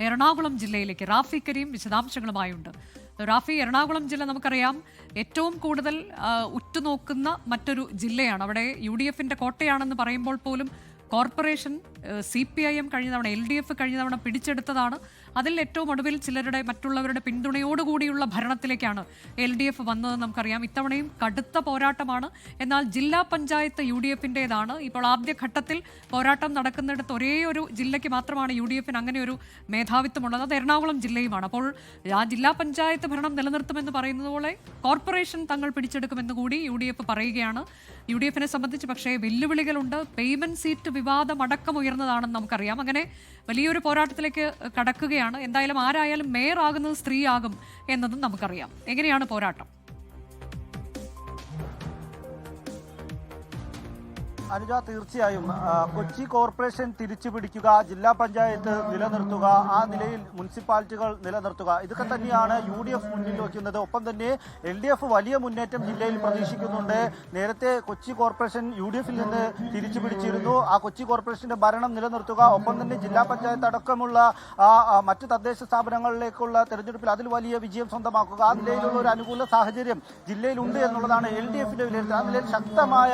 എറണാകുളം ജില്ലയിലേക്ക് റാഫി കരീം വിശദാംശങ്ങളുമായുണ്ട് റാഫി എറണാകുളം ജില്ല നമുക്കറിയാം ഏറ്റവും കൂടുതൽ ഉറ്റുനോക്കുന്ന മറ്റൊരു ജില്ലയാണ്. അവിടെ യു ഡി എഫിന്റെ കോട്ടയാണെന്ന് പറയുമ്പോൾ പോലും corporation C P I M കഴിഞ്ഞ തവണ എൽ ഡി എഫ് കഴിഞ്ഞ തവണ പിടിച്ചെടുത്തതാണ്. അതിൽ ഏറ്റവും ഒടുവിൽ ചിലരുടെ മറ്റുള്ളവരുടെ പിന്തുണയോടുകൂടിയുള്ള ഭരണത്തിലേക്കാണ് എൽ ഡി എഫ് വന്നതെന്ന് നമുക്കറിയാം. ഇത്തവണയും കടുത്ത പോരാട്ടമാണ്. എന്നാൽ ജില്ലാ പഞ്ചായത്ത് യു ഡി എഫിന്റെതാണ്. ഇപ്പോൾ ആദ്യഘട്ടത്തിൽ പോരാട്ടം നടക്കുന്നിടത്ത് ഒരേ ഒരു ജില്ലയ്ക്ക് മാത്രമാണ് യു ഡി എഫിന് അങ്ങനെ ഒരു മേധാവിത്വമുള്ളത്. അത് എറണാകുളം ജില്ലയുമാണ്. അപ്പോൾ ആ ജില്ലാ പഞ്ചായത്ത് ഭരണം നിലനിർത്തുമെന്ന് പറയുന്നത് പോലെ കോർപ്പറേഷൻ തങ്ങൾ പിടിച്ചെടുക്കുമെന്ന് കൂടി യു ഡി എഫ് പറയുകയാണ്. യു ഡി എഫിനെ സംബന്ധിച്ച് പക്ഷേ വെല്ലുവിളികളുണ്ട്. പേയ്മെന്റ് സീറ്റ് വിവാദം അടക്കം ഉയർന്നതാണെന്ന് നമുക്കറിയാം. അങ്ങനെ വലിയൊരു പോരാട്ടത്തിലേക്ക് കടക്കുകയാണ്. എന്തായാലും ആരായാലും മേയർ ആകുന്നത് സ്ത്രീയാകും എന്നതും നമുക്കറിയാം. എങ്ങനെയാണ് പോരാട്ടം? അനുജ തീർച്ചയായും കൊച്ചി കോർപ്പറേഷൻ തിരിച്ചു പിടിക്കുക ജില്ലാ പഞ്ചായത്ത് നിലനിർത്തുക ആ നിലയിൽ മുനിസിപ്പാലിറ്റികൾ നിലനിർത്തുക. ഇതൊക്കെ തന്നെയാണ് യു ഡി എഫ് മുന്നിൽ വയ്ക്കുന്നത്. ഒപ്പം തന്നെ എൽ ഡി എഫ് വലിയ മുന്നേറ്റം ജില്ലയിൽ പ്രതീക്ഷിക്കുന്നുണ്ട്. നേരത്തെ കൊച്ചി കോർപ്പറേഷൻ യു ഡി എഫിൽ നിന്ന് തിരിച്ചു പിടിച്ചിരുന്നു. ആ കൊച്ചി കോർപ്പറേഷന്റെ ഭരണം നിലനിർത്തുക ഒപ്പം തന്നെ ജില്ലാ പഞ്ചായത്ത് അടക്കമുള്ള മറ്റ് തദ്ദേശ സ്ഥാപനങ്ങളിലേക്കുള്ള തെരഞ്ഞെടുപ്പിൽ അതിൽ വലിയ വിജയം സ്വന്തമാക്കുക. ആ നിലയിലുള്ള ഒരു അനുകൂല സാഹചര്യം ജില്ലയിലുണ്ട് എന്നുള്ളതാണ് എൽ ഡി എഫിന്റെ വിലയിരുത്തൽ. ആ നിലയിൽ ശക്തമായ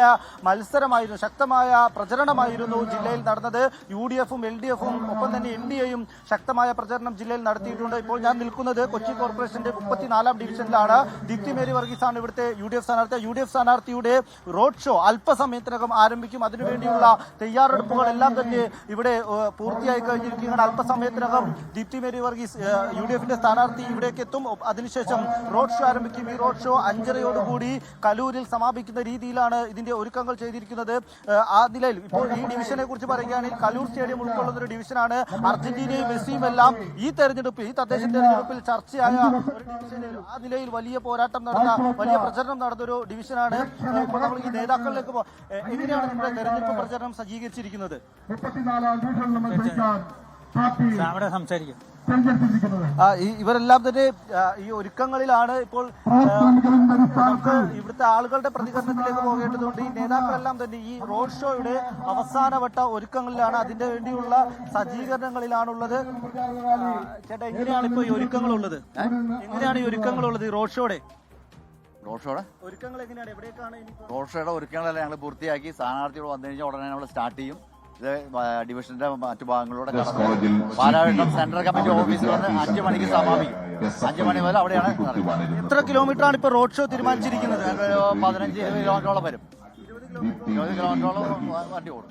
മത്സരമായിരുന്നു. ശക്തമായ പ്രചരണമായിരുന്നു ജില്ലയിൽ നടന്നത്. യു ഡി എഫും എൽ ഡി എഫും ഒപ്പം തന്നെ എൻ ഡി എയും ശക്തമായ പ്രചരണം ജില്ലയിൽ നടത്തിയിട്ടുണ്ട്. ഇപ്പോൾ ഞാൻ നിൽക്കുന്നത് കൊച്ചി കോർപ്പറേഷന്റെ മുപ്പത്തിനാലാം ഡിവിഷനിലാണ്. ദീപ്തിമേരി വർഗീസാണ് ഇവിടുത്തെ യു ഡി എഫ് സ്ഥാനാർത്ഥി. യു ഡി എഫ് സ്ഥാനാർത്ഥിയുടെ റോഡ് ഷോ അല്പസമയത്തിനകം ആരംഭിക്കും. അതിനുവേണ്ടിയുള്ള തയ്യാറെടുപ്പുകളെല്ലാം തന്നെ ഇവിടെ പൂർത്തിയായി കഴിഞ്ഞിരിക്കുകയാണ്. അല്പസമയത്തിനകം ദീപ്തി മേരി വർഗീസ് യു ഡി എഫിന്റെ സ്ഥാനാർത്ഥി ഇവിടേക്ക് എത്തും. അതിനുശേഷം റോഡ് ഷോ ആരംഭിക്കും. ഈ റോഡ് ഷോ അഞ്ചരയോടുകൂടി കലൂരിൽ സമാപിക്കുന്ന രീതിയിലാണ് ഇതിന്റെ ഒരുക്കങ്ങൾ ചെയ്തിരിക്കുന്നത്. ആ നിലയിൽ ഇപ്പോൾ ഈ ഡിവിഷനെ കുറിച്ച് പറയുകയാണെങ്കിൽ കലൂർ സ്റ്റേഡിയം ഉൾക്കൊള്ളുന്ന ഒരു ഡിവിഷനാണ് അർജന്റീനയും മെസ്സിയും എല്ലാം ഈ തെരഞ്ഞെടുപ്പിൽ ഈ തദ്ദേശ തെരഞ്ഞെടുപ്പിൽ ചർച്ചയായ ആ നിലയിൽ വലിയ പോരാട്ടം നടന്ന വലിയ പ്രചരണം നടന്ന ഒരു ഡിവിഷനാണ് ഇപ്പോൾ നമ്മൾ ഈ നേതാക്കളിലേക്ക് എങ്ങനെയാണ് നമ്മുടെ തെരഞ്ഞെടുപ്പ് പ്രചരണം സജ്ജീകരിച്ചിരിക്കുന്നത്? അവിടെ സംസാരിക്കും. ഇവരെല്ലാം തന്നെ ഈ ഒരുക്കങ്ങളിലാണ് ഇപ്പോൾ നമുക്ക് ഇവിടുത്തെ ആളുകളുടെ പ്രതികരണത്തിലേക്ക് പോകേണ്ടതുണ്ട്. ഈ നേതാക്കളെല്ലാം തന്നെ ഈ റോഡ് ഷോയുടെ അവസാനവട്ട ഒരുക്കങ്ങളിലാണ് അതിന്റെ വേണ്ടിയുള്ള സജ്ജീകരണങ്ങളിലാണുള്ളത്. ചേട്ടാ എങ്ങനെയാണ് ഇപ്പോൾ ഈ ഒരുക്കങ്ങളുള്ളത്? എങ്ങനെയാണ് ഈ ഒരുക്കങ്ങളുള്ളത് ഈ റോഡ് ഷോയുടെ? റോഡ് ഷോയുടെ? ഒരുക്കങ്ങൾ എങ്ങനെയാണ്? എവിടേക്കാണ് ഷോയുടെ ഒരുക്കങ്ങളെല്ലാം ഞങ്ങൾ പൂർത്തിയാക്കി. സ്ഥാനാർത്ഥികൾ വന്നു കഴിഞ്ഞാൽ ഉടനെ നമ്മൾ സ്റ്റാർട്ട് ചെയ്യും. ഡിവിഷന്റെ മറ്റു ഭാഗങ്ങളിലൂടെ കടന്ന്. പാലാവട്ടം സെൻട്രൽ കമ്മിറ്റി ഓഫീസിൽ വന്ന് അഞ്ചു മണിക്ക് സമാപിക്കും. അഞ്ചു മണി മുതൽ അവിടെയാണ് ഇത്ര ആണ് ഇപ്പോൾ റോഡ് ഷോ തീരുമാനിച്ചിരിക്കുന്നത്. പതിനഞ്ച് കിലോമീറ്ററോളം വരും. ഇരുപത് കിലോമീറ്ററോളം വണ്ടി ഓടും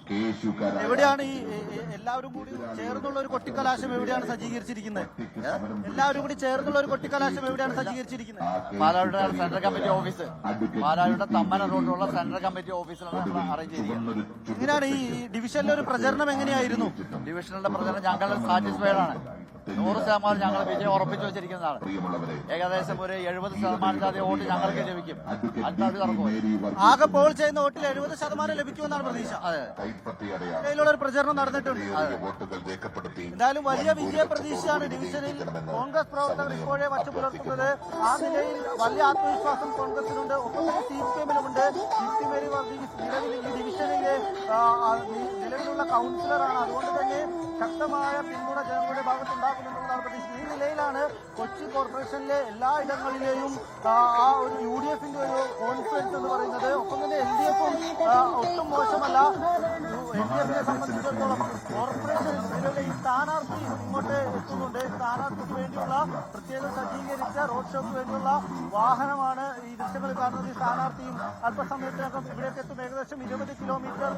എവിടെയാണ് ഈ എല്ലാവരും കൂടി ചേർന്നുള്ള ഒരു കൊട്ടിക്കലാശം എവിടെയാണ് സജ്ജീകരിച്ചിരിക്കുന്നത്? എല്ലാവരും കൂടി ചേർന്നുള്ള ഒരു കൊട്ടിക്കലാശം എവിടെയാണ് സജ്ജീകരിച്ചിരിക്കുന്നത്? പാലാരുടെ സെൻട്രൽ കമ്മിറ്റി ഓഫീസ്. പാലാരുടെ തമ്മന റോഡിലുള്ള സെൻട്രൽ കമ്മിറ്റി ഓഫീസിലാണ് നമ്മൾ അറേഞ്ച് ചെയ്തിരിക്കുന്നത്. ഇങ്ങനെയാണ് ഈ ഈ ഡിവിഷനിലെ ഒരു പ്രചരണം എങ്ങനെയായിരുന്നു? ഡിവിഷനിലെ പ്രചരണം ഞങ്ങൾ സാറ്റിസ്ഫൈഡ് ആണ് നൂറ് ശതമാനം ഞങ്ങൾ വിജയം ഉറപ്പിച്ചു വെച്ചിരിക്കുന്നതാണ്. ഏകദേശം ഒരു എഴുപത് ശതമാനത്തിലധികം വോട്ട് ഞങ്ങൾക്ക് ലഭിക്കും. ആകെ പോൾ ചെയ്യുന്ന വോട്ടിൽ എഴുപത് ശതമാനം ലഭിക്കുമെന്നാണ് പ്രതീക്ഷ. അതെ. ഒരു പ്രചരണം നടന്നിട്ടുണ്ട്. എന്തായാലും വലിയ വിജയ പ്രതീക്ഷയാണ് ഡിവിഷനിൽ കോൺഗ്രസ് പ്രവർത്തകർ ഇപ്പോഴേ വച്ചു പുലർത്തുന്നത്. ആ നിലയിൽ വലിയ ആത്മവിശ്വാസം കോൺഗ്രസിനുണ്ട്. ഒപ്പം തന്നെ സി പി എമ്മിലുമുണ്ട് സി പി വർഗീസ് നിലവിൽ ഈ ഡിവിഷനിലെ നിലവിലുള്ള കൗൺസിലറാണ്. അതുകൊണ്ട് തന്നെ ശക്തമായ പിന്തുണ ജനങ്ങളുടെ ഭാഗത്തുണ്ടാകുമെന്നുള്ളതാണ് പ്രതീക്ഷ ഈ നിലയിലാണ് കൊച്ചി കോർപ്പറേഷനിലെ എല്ലാ ഇടങ്ങളിലെയും ആ, ഒരു യു ഡി എഫിന്റെ ഒരു കോൺഫിഡൻസ് എന്ന് പറയുന്നത്. ഒപ്പം തന്നെ എൽ ഡി എഫും ഒട്ടും മോശമല്ല. എൽ ഡി എഫിനെ സംബന്ധിച്ചിടത്തോളം കോർപ്പറേഷൻ സ്ഥാനാർത്ഥി ഇങ്ങോട്ട് എത്തുന്നുണ്ട്. സ്ഥാനാർത്ഥിക്ക് വേണ്ടിയുള്ള പ്രത്യേകം റോഡ് ഷോക്ക് വാഹനമാണ് ഈ ദൃശ്യങ്ങൾ കാണുന്നത്. ഈ സ്ഥാനാർത്ഥിയും അല്പസമയത്തിനകം ഇവിടേക്ക് എത്തും. ഏകദേശം ഇരുപത് കിലോമീറ്റർ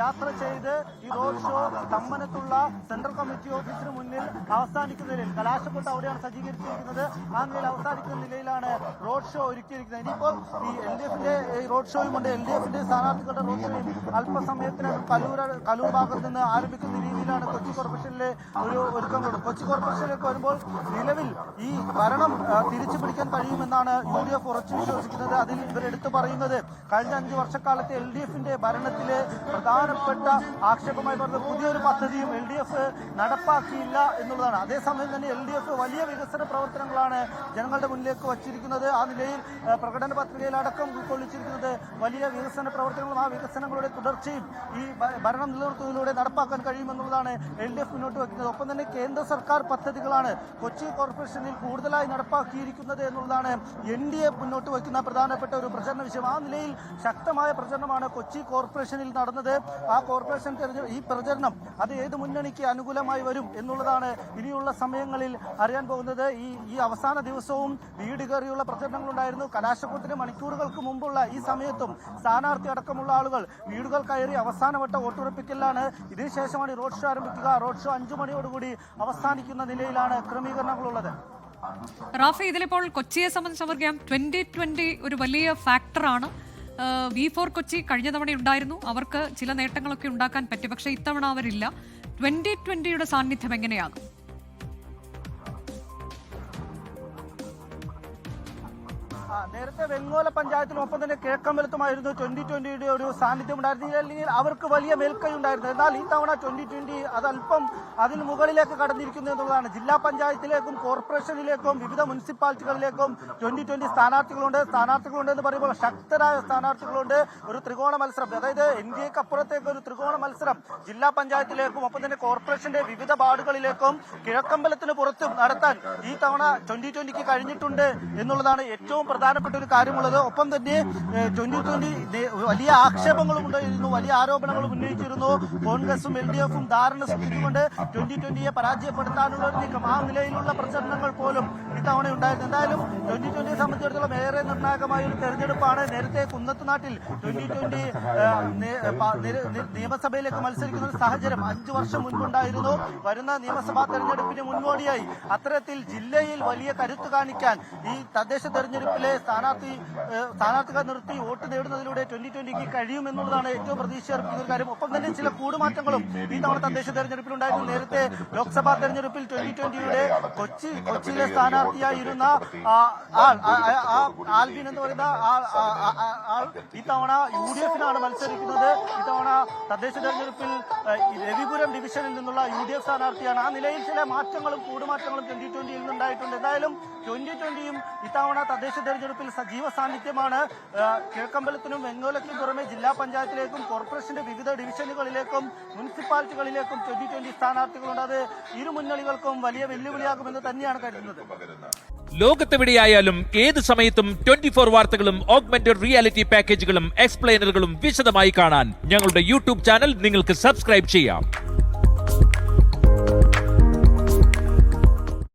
യാത്ര ചെയ്ത് ഈ റോഡ് ഷോ തമ്മനത്തുള്ള സെൻട്രൽ കമ്മിറ്റി ഓഫീസിന് മുന്നിൽ അവസാനിക്കുന്ന നിലയിൽ കലാശക്കൊട്ട് അവിടെയാണ് സജ്ജീകരിച്ചിരിക്കുന്നത്. ആ നിലയിൽ അവസാനിക്കുന്ന നിലയിലാണ് റോഡ് ഷോ ഒരുക്കിയിരിക്കുന്നത്. ഇനിയിപ്പോൾ ഈ എൽ ഡി എഫിന്റെ റോഡ് ഷോയും ഉണ്ട് എൽ ഡി എഫിന്റെ സ്ഥാനാർത്ഥികളുടെ റോഡ് ഷോയും അല്പസമയത്തിനകം കലൂർ കലൂർ ഭാഗത്ത് നിന്ന് ആരംഭിക്കുന്ന രീതിയിലാണ് കൊച്ചി കോർപ്പറേഷനിലെ ഒരു ഒരുക്കങ്ങളുണ്ട് കൊച്ചി കോർപ്പറേഷനിലേക്ക് വരുമ്പോൾ നിലവിൽ ഈ ഭരണം തിരിച്ചു പിടിക്കാൻ കഴിയുമെന്നാണ് യു ഡി എഫ് ഉറച്ചു വിശ്വസിക്കുന്നത്. അതിൽ ഇവരെടുത്തു പറയുന്നത് കഴിഞ്ഞ അഞ്ചു വർഷക്കാലത്തെ എൽ ഡി എഫിന്റെ ഭരണത്തിലെ പ്രധാനപ്പെട്ട ആക്ഷേപമായി പറഞ്ഞത് പുതിയൊരു പദ്ധതിയും എൽ ഡി എഫ് നടപ്പാക്കിയില്ല എന്നുള്ളതാണ്. അതേസമയം തന്നെ എൽ ഡി എഫ് വലിയ വികസന പ്രവർത്തനങ്ങളാണ് ജനങ്ങളുടെ മുന്നിലേക്ക് വച്ചിരിക്കുന്നത്. ആ നിലയിൽ പ്രകടന പത്രികയിൽ അടക്കം ഉൾക്കൊള്ളിച്ചിരിക്കുന്നത് വലിയ വികസന പ്രവർത്തനങ്ങളും ആ വികസനങ്ങളുടെ തുടർച്ചയും ഈ ഭരണം നിലനിർത്തുന്നതിലൂടെ നടപ്പാക്കാൻ കഴിയുമെന്നുള്ളതാണ് എന്നുള്ളതാണ് എൽ ഡി എഫ് മുന്നോട്ട് വയ്ക്കുന്നത് ഒപ്പം തന്നെ കേന്ദ്ര സർക്കാർ പദ്ധതികളാണ് കൊച്ചി കോർപ്പറേഷനിൽ കൂടുതലായി നടപ്പാക്കിയിരിക്കുന്നത് എന്നുള്ളതാണ് എൻ ഡി എ മുന്നോട്ട് വയ്ക്കുന്ന പ്രധാനപ്പെട്ട ഒരു പ്രചരണ വിഷയം. ആ നിലയിൽ ശക്തമായ പ്രചരണമാണ് കൊച്ചി കോർപ്പറേഷനിൽ നടന്നത്. ആ കോർപ്പറേഷൻ ഈ പ്രചരണം അത് ഏത് മുന്നണിക്ക് അനുകൂലമായി വരും എന്നുള്ളതാണ് ഇനിയുള്ള സമയങ്ങളിൽ അറിയാൻ പോകുന്നത്. ഈ ഈ അവസാന ദിവസവും വീട് കയറിയുള്ള പ്രചരണങ്ങളുണ്ടായിരുന്നു. കലാശക്കൂത്തിന് മണിക്കൂറുകൾക്ക് മുമ്പുള്ള ഈ സമയത്തും സ്ഥാനാർത്ഥി അടക്കമുള്ള ആളുകൾ വീടുകൾ കയറി അവസാനവട്ട വോട്ടുറപ്പിക്കലാണ് ഇതിനുശേഷമാണ് റോഡ് ഷോ ആരംഭിക്കുക. റോഡ് ഷോ അഞ്ചു മണിയോടുകൂടി അവസാനിക്കുന്ന നിലയിലാണ് ക്രമീകരണങ്ങളുള്ളത്. റാഫി ഇതിലിപ്പോൾ കൊച്ചിയെ സംബന്ധിച്ച് നമുക്കറിയാം ട്വന്റി ട്വന്റി ഒരു വലിയ ഫാക്ടറാണ്. വി ഫോർ കൊച്ചി കഴിഞ്ഞ തവണ ഉണ്ടായിരുന്നു. അവർക്ക് ചില നേട്ടങ്ങളൊക്കെ ഉണ്ടാക്കാൻ പറ്റി. പക്ഷേ ഇത്തവണ അവരില്ല. ട്വന്റി ട്വന്റിയുടെ സാന്നിധ്യം എങ്ങനെയാകും? നേരത്തെ വെങ്ങോല പഞ്ചായത്തിനൊപ്പം തന്നെ കിഴക്കമ്പലത്തുമായിരുന്നു ട്വന്റി ട്വന്റിയുടെ ഒരു സാന്നിധ്യം ഉണ്ടായിരുന്നില്ല അല്ലെങ്കിൽ അവർക്ക് വലിയ മേൽക്കൈ ഉണ്ടായിരുന്നു. എന്നാൽ ഈ തവണ ട്വന്റി ട്വന്റി അതല്പം അതിന് മുകളിലേക്ക് കടന്നിരിക്കുന്നു എന്നുള്ളതാണ്. ജില്ലാ പഞ്ചായത്തിലേക്കും കോർപ്പറേഷനിലേക്കും വിവിധ മുനിസിപ്പാലിറ്റികളിലേക്കും ട്വന്റി ട്വന്റി സ്ഥാനാർത്ഥികളുണ്ട്. സ്ഥാനാർത്ഥികളുണ്ട് എന്ന് പറയുമ്പോൾ ശക്തരായ സ്ഥാനാർത്ഥികളുണ്ട്. ഒരു ത്രികോണ മത്സരം. അതായത് എൻ ഡി എക്ക് അപ്പുറത്തേക്ക് ഒരു ത്രികോണ മത്സരം ജില്ലാ പഞ്ചായത്തിലേക്കും ഒപ്പം തന്നെ കോർപ്പറേഷന്റെ വിവിധ വാർഡുകളിലേക്കും കിഴക്കമ്പലത്തിന് പുറത്തും നടത്താൻ ഈ തവണ ട്വന്റി ട്വന്റിക്ക് കഴിഞ്ഞിട്ടുണ്ട് എന്നുള്ളതാണ് ഏറ്റവും പ്രധാനപ്പെട്ട ഒരു കാര്യമുള്ളത്. ഒപ്പം തന്നെ ട്വന്റി ട്വന്റി വലിയ ആക്ഷേപങ്ങളും ഉണ്ടായിരുന്നു വലിയ ആരോപണങ്ങളും ഉന്നയിച്ചിരുന്നു. കോൺഗ്രസും എൽ ഡി എഫും ധാരണ സൃഷ്ടിച്ചുകൊണ്ട് ട്വന്റി ട്വന്റിയെ പരാജയപ്പെടുത്താനുള്ള ഒരു നീക്കം. ആ നിലയിലുള്ള പ്രചരണങ്ങൾ പോലും ഇത്തവണ ഉണ്ടായിരുന്നു. എന്തായാലും ട്വന്റി ട്വന്റിയെ സംബന്ധിച്ചിടത്തോളം ഏറെ നിർണായകമായ ഒരു തെരഞ്ഞെടുപ്പാണ് നേരത്തെ കുന്നത്തുനാട്ടിൽ ട്വന്റി ട്വന്റി നിയമസഭയിലേക്ക് മത്സരിക്കുന്ന ഒരു സാഹചര്യം അഞ്ചു വർഷം മുൻപുണ്ടായിരുന്നു. വരുന്ന നിയമസഭാ തെരഞ്ഞെടുപ്പിന് മുന്നോടിയായി അത്തരത്തിൽ ജില്ലയിൽ വലിയ കരുത്ത് കാണിക്കാൻ ഈ തദ്ദേശ തെരഞ്ഞെടുപ്പിലെ സ്ഥാനാർത്ഥി സ്ഥാനാർത്ഥികൾ നിർത്തി വോട്ട് നേടുന്നതിലൂടെ ട്വന്റി ട്വന്റിക്ക് കഴിയുമെന്നുള്ളതാണ് ഏറ്റവും പ്രതീക്ഷ അർപ്പിക്കുന്ന ഒരു കാര്യം. ഒപ്പം തന്നെ ചില കൂടുമാറ്റങ്ങളും ഈ തവണ തദ്ദേശ തെരഞ്ഞെടുപ്പിലുണ്ടായിരുന്നു. നേരത്തെ ലോക്സഭാ തെരഞ്ഞെടുപ്പിൽ ട്വന്റി ട്വന്റിയുടെ കൊച്ചി കൊച്ചിയിലെ സ്ഥാനാർത്ഥിയായിരുന്ന ആൽബിൻ എന്ന് പറയുന്ന ആൾ ഇത്തവണ യു ഡി എഫിനാണ് മത്സരിക്കുന്നത്. ഇത്തവണ തദ്ദേശ തെരഞ്ഞെടുപ്പിൽ രവിപുരം ഡിവിഷനിൽ നിന്നുള്ള യു ഡി എഫ് സ്ഥാനാർത്ഥിയാണ്. ആ നിലയിൽ ചില മാറ്റങ്ങളും കൂടുമാറ്റങ്ങളും ട്വന്റി ട്വന്റിയിൽ നിന്നുണ്ടായിട്ടുണ്ട്. എന്തായാലും ട്വന്റി ട്വന്റിയും ഇത്തവണ തദ്ദേശ തെരഞ്ഞെടുപ്പിൽ സജീവ സാന്നിധ്യമാണ് കിഴക്കമ്പലത്തിനും വെങ്ങോലയ്ക്കും പുറമെ ജില്ലാ പഞ്ചായത്തിലേക്കും കോർപ്പറേഷന്റെ വിവിധ ഡിവിഷനുകളിലേക്കും മുനിസിപ്പാലിറ്റികളിലേക്കും ട്വന്റി ട്വന്റി സ്ഥാനാർത്ഥികളുണ്ട്. അത് ഇരു മുന്നണികൾക്കും വലിയ വെല്ലുവിളിയാകുമെന്ന് തന്നെയാണ് കരുതുന്നത്. ലോകത്തെവിടെയായാലും ഏത് സമയത്തും ട്വന്റി ഫോർ വാർത്തകളും ഓഗ്മെന്റഡ് റിയാലിറ്റി പാക്കേജുകളും എക്സ്പ്ലെയിനറുകളും വിശദമായി കാണാൻ ഞങ്ങളുടെ യൂട്യൂബ് ചാനൽ നിങ്ങൾക്ക് സബ്സ്ക്രൈബ് ചെയ്യാം.